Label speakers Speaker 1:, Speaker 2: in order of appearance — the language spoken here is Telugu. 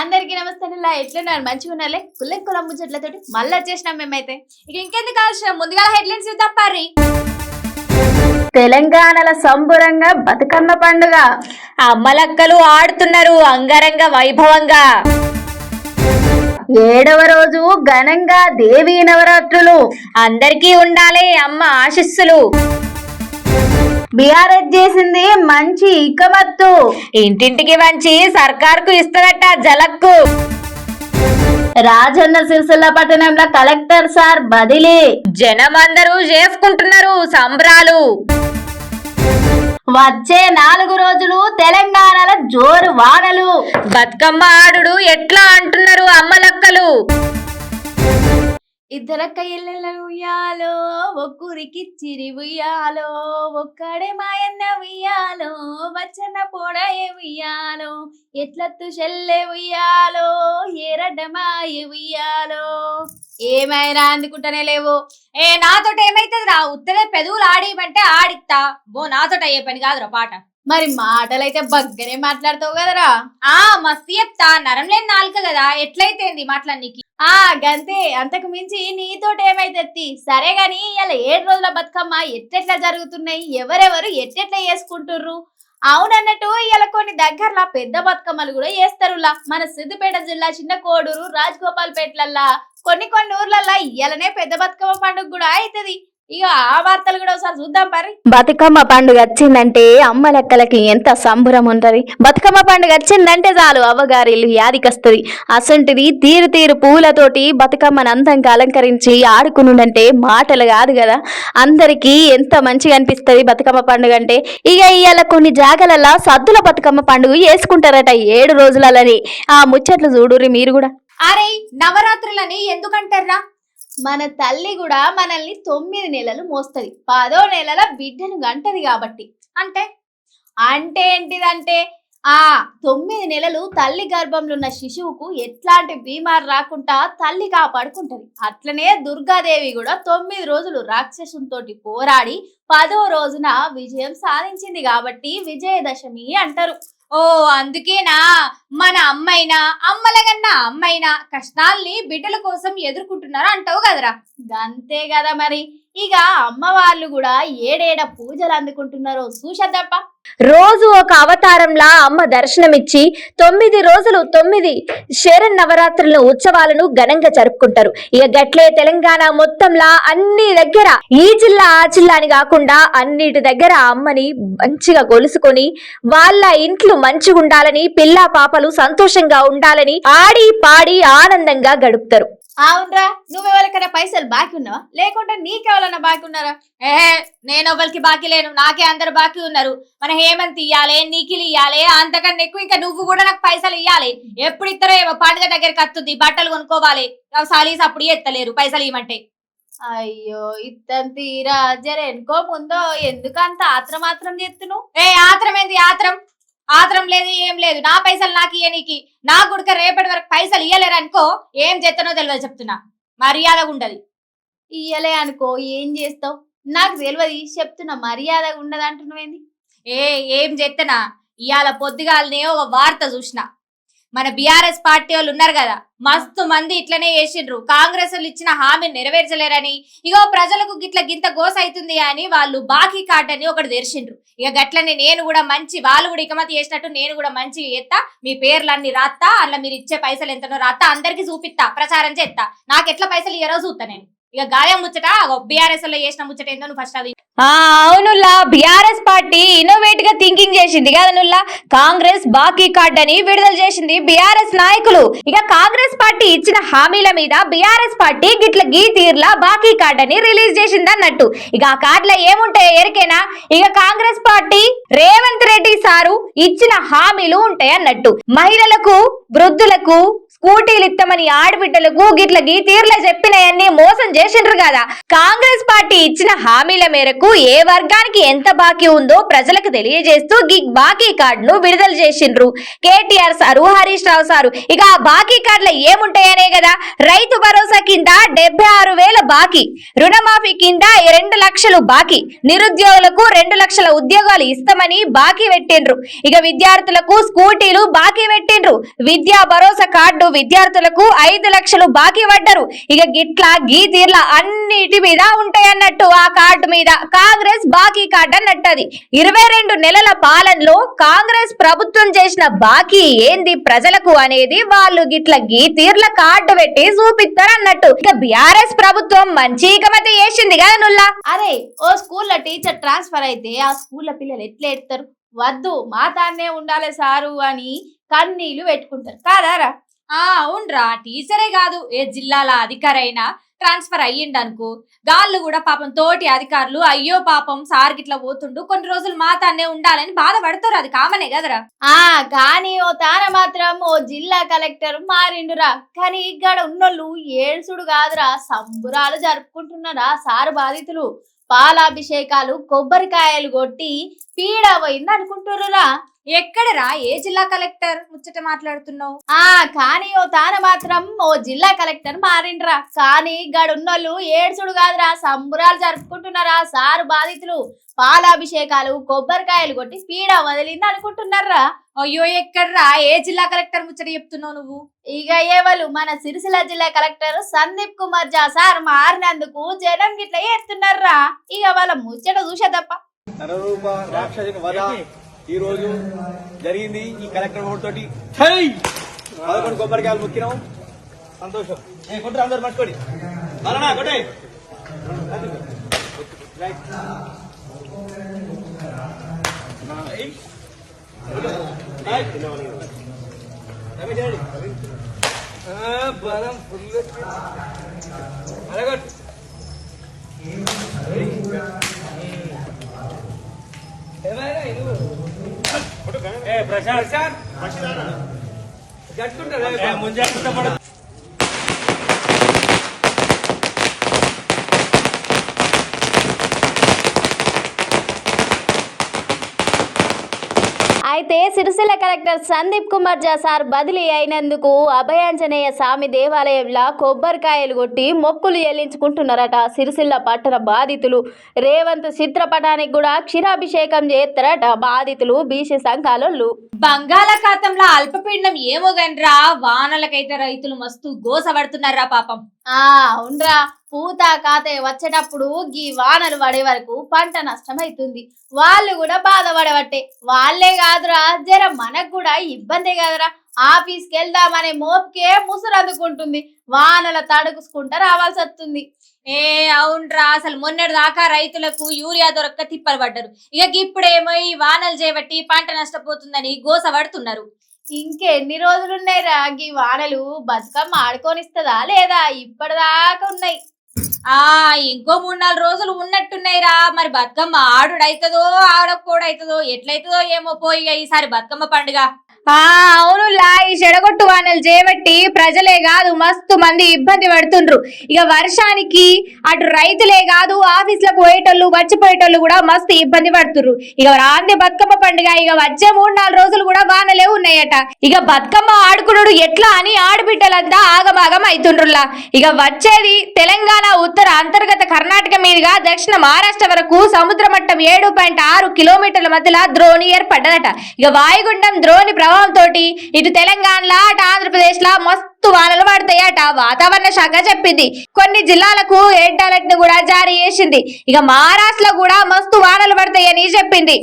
Speaker 1: అందరికి నమస్తే ఇలా ఎట్లున్నారు? మంచిగా ఉన్నారులే? కుల్లెం కులం ముచ్చట్లతోటి మళ్ళీ వచ్చేసినాం మేమైతే. ఇక ఇంకెందుకు అవసరం ముందుగా హెడ్లైన్స్ చూద్దాం పారి
Speaker 2: తెలంగాణల సంబురంగా బతుకమ్మ పండుగ.
Speaker 3: అమ్మలక్కలు ఆడుతున్నారు అంగరంగ వైభవంగా.
Speaker 2: ఏడవ రోజు ఘనంగా దేవీ నవరాత్రులు.
Speaker 3: అందరికీ ఉండాలి అమ్మ ఆశీస్సులు.
Speaker 2: బీఆర్ఎస్ చేసింది మంచి ఇకమత్తు.
Speaker 3: ఇంటింటికి వంచి సర్కార్కు ఇస్తారట జలక్కు.
Speaker 2: రాజన్న సిరిసిల్ల పట్టణంలో కలెక్టర్ సార్ బదిలీ.
Speaker 3: జనం అందరూ చేసుకుంటున్నారు సంబరాలు.
Speaker 2: వచ్చే నాలుగు రోజులు తెలంగాణలో జోరు వానలు.
Speaker 3: బతుకమ్మ ఆడుడు ఎట్లా అంటున్నారు అమ్మలక్కలు
Speaker 1: ఇద్దర ఇళ్ళ ఉయ్యాలో ఒక్కరికి చిరి ఉయ్యాలో ఒక్కడే మాయన్న ఉయ్యాలో వచ్చన పోడాయే ఉయ్యాలో ఎట్లత్తు చెల్లె ఉయ్యాలో ఏరడ్డమాయ ఉయ్యాలో. ఏమైనా అందుకుంటానే లేవు. ఏ నాతోట ఏమైతుంది రా ఉత్తరే పెదవులు ఆడిమంటే ఆడిస్తా బో నాతోట అయ్యే పని కాదురా పాట. మరి మాటలైతే బగ్గనే మాట్లాడతావు కదరా? ఆ మస్తు చెప్తా. నరం లేని నాలుక కదా. ఎట్లయితేంది మాట్లాడనీకి? ఆ గంతే. అంతకు మించి నీతోటి ఏమైతే సరే గాని ఇలా ఏడు రోజుల బతుకమ్మ ఎట్టెట్లా జరుగుతున్నాయి? ఎవరెవరు ఎట్టెట్లా చేసుకుంటుర్రు? అవునన్నట్టు ఇలా కొన్ని దగ్గరలో పెద్ద బతుకమ్మలు కూడా చేస్తారులా మన సిద్దిపేట జిల్లా చిన్న కోడూరు రాజగోపాల్పేటలల్లా కొన్ని కొన్ని ఊర్లల్లా ఇయ్యాలనే పెద్ద బతుకమ్మ పండుగ కూడా అవుతుంది ఇక ఆ వార్తలు కూడా ఒకసారి చూద్దాం పరి.
Speaker 2: బతుకమ్మ పండుగ వచ్చిందంటే అమ్మ లెక్కలకి ఎంత సంబరం ఉంటది. బతుకమ్మ పండుగ వచ్చిందంటే చాలు అవ్వగారిల్లు యాదికొస్తుంది. అసంటిది తీరు తీరు పూలతోటి బతుకమ్మను అందంగా అలంకరించి ఆడుకునుండంటే మాటలు కాదు కదా. అందరికీ ఎంత మంచిగా అనిపిస్తుంది బతుకమ్మ పండుగ అంటే. ఇక ఇవాళ కొన్ని జాగలల్లా సద్దుల బతుకమ్మ పండుగ వేసుకుంటారట ఏడు రోజులని ఆ ముచ్చట్లు చూడుర్రి మీరు కూడా.
Speaker 1: అరే నవరాత్రులని ఎందుకంటారా మన తల్లి కూడా మనల్ని తొమ్మిది నెలలు మోస్తుంది. పదో నెలల బిడ్డను గంటది కాబట్టి. అంటే? అంటే ఏంటిదంటే ఆ తొమ్మిది నెలలు తల్లి గర్భంలో ఉన్న శిశువుకు ఎట్లాంటి బీమారు రాకుండా తల్లి కాపాడుకుంటది. అట్లనే దుర్గాదేవి కూడా తొమ్మిది రోజులు రాక్షసుతో పోరాడి పదో రోజున విజయం సాధించింది కాబట్టి విజయదశమి అంటారు. ఓ అందుకేనా? మన అమ్మైనా అమ్మలగన్న అమ్మైనా కష్టాల్ని బిడ్డల కోసం ఎదుర్కొంటున్నారు అంటావు కదరా? అంతే కదా మరి. ఇక అమ్మ వాళ్ళు కూడా ఏడేడ పూజలు అందుకుంటున్నారో చూసేద్దప్ప
Speaker 3: రోజు ఒక అవతారంలా అమ్మ దర్శనమిచ్చి తొమ్మిది రోజులు తొమ్మిది శరణ్ నవరాత్రుల ఉత్సవాలను ఘనంగా జరుపుకుంటారు. ఇక గట్లే తెలంగాణ మొత్తంలా అన్ని దగ్గర ఈ జిల్లా ఆ జిల్లా అని కాకుండా అన్నిటి దగ్గర అమ్మని మంచిగా గొలుసుకొని వాళ్ళ ఇంట్లో మంచిగా ఉండాలని పిల్ల పాపలు సంతోషంగా ఉండాలని ఆడి పాడి ఆనందంగా గడుపుతారు.
Speaker 1: అవునరా నువ్వెవరికైనా పైసలు బాకీ ఉన్నావా? లేకుంటే నీకెవరన్నా బాకీ ఉన్నారా? ఏ నేను ఎవరికి బాకీ లేను. నాకే అందరు బాకీ ఉన్నారు. మన హేమంత్ ఇయ్యాలి నీకిలు ఇయ్యాలి అంతకన్నా ఎక్కువ ఇంకా నువ్వు కూడా నాకు పైసలు ఇయ్యాలి. ఎప్పుడు ఇస్తారో ఏమో పండుగ దగ్గరికి వస్తుంది బట్టలు కొనుక్కోవాలి. సాలీస్ అప్పుడు ఎత్తలేరు పైసలు ఇవ్వమంటే. అయ్యో ఇత్తం తీరా జరెనుకో ముందో ఎందుకంత ఆత్రం ఆత్రం చేస్తున్నావు? ఏ ఆత్రం ఏంది ఆత్రం? ఆత్రం లేదు ఏం లేదు. నా పైసలు నాకు ఇయ్యనీకి నా గుడక రేపటి వరకు పైసలు ఇయ్యలేరు అనుకో ఏం చేస్తానో తెలియదు చెప్తున్నా. మర్యాదగా ఉండదు. ఇయ్యలే అనుకో ఏం చేస్తావు? నాకు తెలియదు చెప్తున్నా మర్యాదగా ఉండదు అంటున్నావేంది ఏ ఏం చేస్తున్నా ఇవాళ పొద్దుగాలనే ఒక వార్త చూసిన. మన బిఆర్ఎస్ పార్టీ వాళ్ళు ఉన్నారు కదా మస్తు మంది ఇట్లనే చేసిండ్రు. కాంగ్రెస్ వాళ్ళు ఇచ్చిన హామీ నెరవేర్చలేరని ఇగో ప్రజలకు గిట్ల గింత గోస అవుతుంది అని వాళ్ళు బాకీ కార్డ్ అని ఒకటి తెరిచిండ్రు. ఇక గట్లనే నేను కూడా మంచి వాళ్ళు కూడా ఇకమతి చేసినట్టు నేను కూడా మంచిగా ఎత్తా మీ పేర్లన్నీ రాత్తా అందులో మీరు ఇచ్చే పైసలు ఎంతనో రాత్తా అందరికి చూపిస్తా ప్రచారం చేస్తా. నాకు ఎట్లా పైసలు ఏ రోజు చూస్తా నేను. ఇక గాయం ముచ్చట బిఆర్ఎస్లో చేసిన ముచ్చట ఏందో ఫస్ట్ అది
Speaker 3: అవునులా బీఆర్ఎస్ బిఆర్ఎస్ పార్టీ ఇన్నోవేట్గా థింకింగ్ చేసింది. కదా నుల్లా కాంగ్రెస్ బాకీ కార్డ్ అని విడుదల చేసింది బిఆర్ఎస్ నాయకులు. ఇక కాంగ్రెస్ పార్టీ ఇచ్చిన హామీల మీద బిఆర్ఎస్ పార్టీ గిట్ల గీ తీర్లా బాకీ కార్డ్ అని రిలీజ్ చేసింది అన్నట్టు. ఇక ఆ కార్డులో ఏముంటాయో ఎరికేనా ఇక కాంగ్రెస్ పార్టీ రేవంత్ రెడ్డి సారు ఇచ్చిన హామీలు ఉంటాయి అన్నట్టు మహిళలకు వృద్ధులకు స్కూటీలు ఇస్తామని ఆడబిడ్డలకు గిట్ల గీ తీర్ల మోసం చేసిండ్రు కదా. కాంగ్రెస్ పార్టీ ఇచ్చిన హామీల మేరకు ఏ వర్గానికి ఎంత బాకీ ఉందో ప్రజలకు తెలియజేస్తూ గిగ్ బాకీ కార్డును విడుదల చేసిండ్రు. KTR sir Harish Rao sir ఇక ఆ బాకీ కార్డులు ఏముంటాయనే కదా? రైతు భరోసా కింద డెబ్బై ఆరు వేల బాకీ రుణమాఫీ కింద రెండు లక్షలు బాకీ నిరుద్యోగులకు రెండు లక్షల ఉద్యోగాలు ఇస్తామని బాకీ పెట్టిండ్రు. ఇక విద్యార్థులకు స్కూటీలు బాకీ పెట్టిండ్రు. విద్యా భరోసా కార్డు విద్యార్థులకు ఐదు లక్షలు బాకీ పడ్డరు. ఇక గిట్ల గీ తీర్ల అన్నిటి మీద ఉంటాయన్నట్టు ఆ కార్డు మీద కాంగ్రెస్ బాకీ కార్డు అన్నట్టు ఇరవై రెండు నెలల పాలనలో కాంగ్రెస్ ప్రభుత్వం చేసిన బాకీ ఏంది ప్రజలకు అనేది వాళ్ళు గిట్ల గీ తీర్ల కార్డు పెట్టి చూపిస్తారు అన్నట్టు ఇక బిఆర్ఎస్ ప్రభుత్వం మంచి ఇకమతి చేసింది కదా నుల్లా?
Speaker 1: అరే ఓ స్కూల్లో టీచర్ ట్రాన్స్ఫర్ అయితే ఆ స్కూల్లో పిల్లలు ఎట్లా ఎడతారు వద్దు మా తాన్నే ఉండాలి సారు అని కన్నీళ్ళు పెట్టుకుంటారు. కాదారా?
Speaker 4: ఆ అవునరా. టీచరే కాదు. ఏ జిల్లాల అధికారైనా ట్రాన్స్ఫర్ అయ్యిండనుకో గాళ్ళు కూడా పాపం తోటి అధికారులు అయ్యో పాపం సార్ గిట్లా పోతుండు కొన్ని రోజులు మా తానే ఉండాలని బాధపడతారు. అది కామనే కదరా?
Speaker 1: ఆ కానీ ఓ తాన మాత్రం ఓ జిల్లా కలెక్టర్ మారిండురా. కానీ ఇక్కడ ఉన్నోళ్ళు ఏడ్సుడు కాదురా. సంబురాలు జరుపుకుంటున్నారా సారు బాధితులు. పాలాభిషేకాలు కొబ్బరికాయలు కొట్టి పీడ పోయింది అనుకుంటుర్రురా
Speaker 4: ఎక్కడరా? ఏ జిల్లా కలెక్టర్ ముచ్చట మాట్లాడుతున్నావు?
Speaker 1: ఆ కానీ ఓ తాన మాత్రం ఓ జిల్లా కలెక్టర్ మారిండ్రా. కానీ గడున్నోళ్ళు ఏడ్చుడు కాదురా. సంబురాలు జరుపుకుంటున్నారా సారు బాధితులు. పాలాభిషేకాలు కొబ్బరికాయలు కొట్టి పీడ వదిలింది అనుకుంటున్నారా?
Speaker 4: అయ్యో ఎక్కడరా? ఏ జిల్లా కలెక్టర్ ముచ్చట చెప్తున్నావు నువ్వు?
Speaker 1: ఇక ఏవలు మన సిరిసిల్ల జిల్లా కలెక్టర్ సందీప్ కుమార్ జా సార్ మారినందుకు జనం గిట్ల ఎత్తున్నారా ఇక వాళ్ళ ముచ్చట చూసే తప్ప
Speaker 5: నరరూప రాక్షసిక వధ ఈ రోజు జరిగింది ఈ కలెక్టర్ బోర్డు తోటి. పదకొండు కొబ్బరికాయలు ముక్కినాం. సంతోషం. అందరు పట్టుకోండి అలానా కొట్టే బలం ఫుల్ అలాగొట్టు ఏ ప్రశాంత్ గట్టుకుంటా ముంజా
Speaker 2: అయితే సిరిసిల్ల కలెక్టర్ సందీప్ కుమార్ జా సార్ బదిలీ అయినందుకు అభయాంజనేయ స్వామి దేవాలయంలో కొబ్బరికాయలు కొట్టి మొక్కులు చెల్లించుకుంటున్నారట. సిరిసిల్ల పట్టణ బాధితులు రేవంత్ చిత్రపటానికి కూడా క్షీరాభిషేకం చేస్తారట. బాధితులు బీసీ సంఘాలోళ్ళు.
Speaker 4: బంగాళాఖాతంలో అల్పపీడనం ఏమో గనరా వానలకైతే రైతులు మస్తు గోసపడుతున్నారా పాపం.
Speaker 1: ఆ అవునరా పూత కాతే వచ్చేటప్పుడు గీ వానలు పడే వరకు పంట నష్టం అవుతుంది వాళ్ళు కూడా బాధపడబట్టే. వాళ్ళే కాదురా జర మనకు కూడా ఇబ్బందే కాదురా. ఆఫీస్కి వెళ్దామనే మోపుకే ముసురు అందుకుంటుంది వానల తడుకుసుకుంటా రావాల్సి వస్తుంది
Speaker 4: ఏ అవునరా. అసలు మొన్నటి దాకా రైతులకు యూరియా దొరక్క తిప్పలు పడ్డారు. ఇక ఇప్పుడేమో ఈ వానలు చేపట్టి పంట నష్టపోతుందని గోస పడుతున్నారు.
Speaker 1: ఇంకెన్ని రోజులున్నాయిరా గీ వానలు? బతుకమ్మ ఆడుకోనిస్తుందా లేదా? ఇప్పటిదాకా ఉన్నాయి.
Speaker 4: ఆ ఇంకో మూడు నాలుగు రోజులు ఉన్నట్టున్నాయిరా మరి బతుకమ్మ ఆడుడైతుందో ఆడకూడైతుందో ఎట్లయితుందో ఏమో పోయి ఈసారి బతుకమ్మ పండుగ.
Speaker 3: అవునులా ఈ చెడగొట్టు వానలు చేపట్టి ప్రజలే కాదు మస్తు మంది ఇబ్బంది పడుతుండ్రు. ఇక వర్షానికి అటు రైతులే కాదు ఆఫీసులకు పోయేటోళ్ళు వచ్చిపోయేటోళ్ళు కూడా మస్తు ఇబ్బంది పడుతుర్రు ఇక రాంది బతుకమ్మ పండుగ ఇక వచ్చే మూడు నాలుగు రోజులు కూడా వానలే ఉన్నాయట. ఇక బతుకమ్మ ఆడుకునుడు ఎట్లా అని ఆడబిడ్డలంతా ఆగమాగం అవుతుండ్రులా ఇక వచ్చేది తెలంగాణ ఉత్తర అంతర్గత కర్ణాటక మీదుగా దక్షిణ మహారాష్ట్ర వరకు సముద్ర మట్టం ఏడు పాయింట్ ఆరు కిలోమీటర్ల మధ్యలో ద్రోణి ఏర్పడ్డదట. ఇక వాయుగుండం ద్రోణి ప్రభావంతో ఇటు తెలంగాణలో అటు ఆంధ్రప్రదేశ్లో మస్తు వానలు పడతాయట. వాతావరణ శాఖ చెప్పింది. కొన్ని జిల్లాలకు రెడ్ అలర్ట్ను కూడా జారీ చేసింది. ఇక మహారాష్ట్రలో కూడా మస్తు వానలు పడతాయని చెప్పింది.